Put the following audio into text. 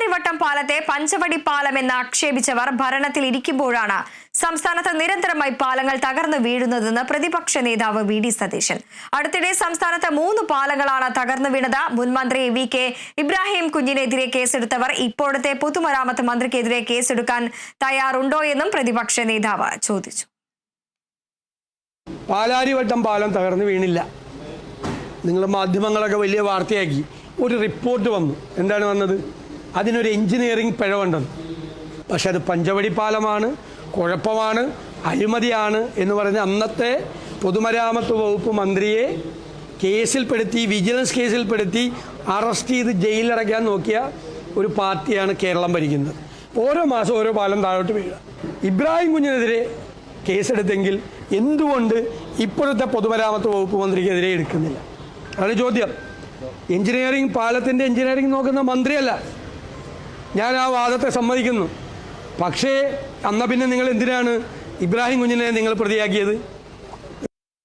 പാലാരിവട്ടം പാലത്തെ പഞ്ചവടി പാലം എന്ന് ആക്ഷേപിച്ചവർ ഭരണത്തിൽ ഇരിക്കുമ്പോഴാണ് സംസ്ഥാനത്ത് നിരന്തരമായി പാലങ്ങൾ തകർന്നു വീഴുന്നതെന്ന് പ്രതിപക്ഷ നേതാവ് വി ഡി സതീശൻ. അടുത്തിടെ സംസ്ഥാനത്ത് മൂന്ന് പാലങ്ങളാണ് തകർന്നു വീണത്. മുൻമന്ത്രി വി കെ ഇബ്രാഹിം കുഞ്ഞിനെതിരെ കേസെടുത്തവർ ഇപ്പോഴത്തെ പൊതുമരാമത്ത് മന്ത്രിക്കെതിരെ കേസെടുക്കാൻ തയ്യാറുണ്ടോ എന്നും പ്രതിപക്ഷ നേതാവ് ചോദിച്ചു. പാലാരിവട്ടം പാലം തകർന്നു വീണില്ല. നിങ്ങൾ മാധ്യമങ്ങളൊക്കെ വലിയ വാർത്തയാക്കി. ഒരു റിപ്പോർട്ട് വന്നു. എന്താണ് വന്നത്? അതിനൊരു എഞ്ചിനീയറിംഗ് പിഴവുണ്ടെന്ന് പക്ഷെ അത് പഞ്ചവടി പാലമാണ് കുഴപ്പമാണ് അഴിമതിയാണ് എന്ന് പറഞ്ഞ് അന്നത്തെ പൊതുമരാമത്ത് വകുപ്പ് മന്ത്രിയെ കേസിൽപ്പെടുത്തി വിജിലൻസ് കേസിൽപ്പെടുത്തി അറസ്റ്റ് ചെയ്ത് ജയിലിലടയ്ക്കാൻ നോക്കിയ ഒരു പാർട്ടിയാണ് കേരളം ഭരിക്കുന്നത്. ഓരോ മാസം ഓരോ പാലം താഴോട്ട് വീഴുക. ഇബ്രാഹിം കുഞ്ഞിനെതിരെ കേസെടുത്തെങ്കിൽ എന്തുകൊണ്ട് ഇപ്പോഴത്തെ പൊതുമരാമത്ത് വകുപ്പ് മന്ത്രിക്കെതിരെ എടുക്കുന്നില്ല? അതാണ് ചോദ്യം. എഞ്ചിനീയറിംഗ് പാലത്തിന്റെ എഞ്ചിനീയറിംഗ് നോക്കുന്ന മന്ത്രിയല്ല. ഞാൻ ആ വാദത്തെ സമ്മതിക്കുന്നു. പക്ഷേ അന്ന പിന്നെ നിങ്ങൾ എന്തിനാണ് ഇബ്രാഹിം കുഞ്ഞിനെ നിങ്ങൾ പ്രതിയാക്കിയത്?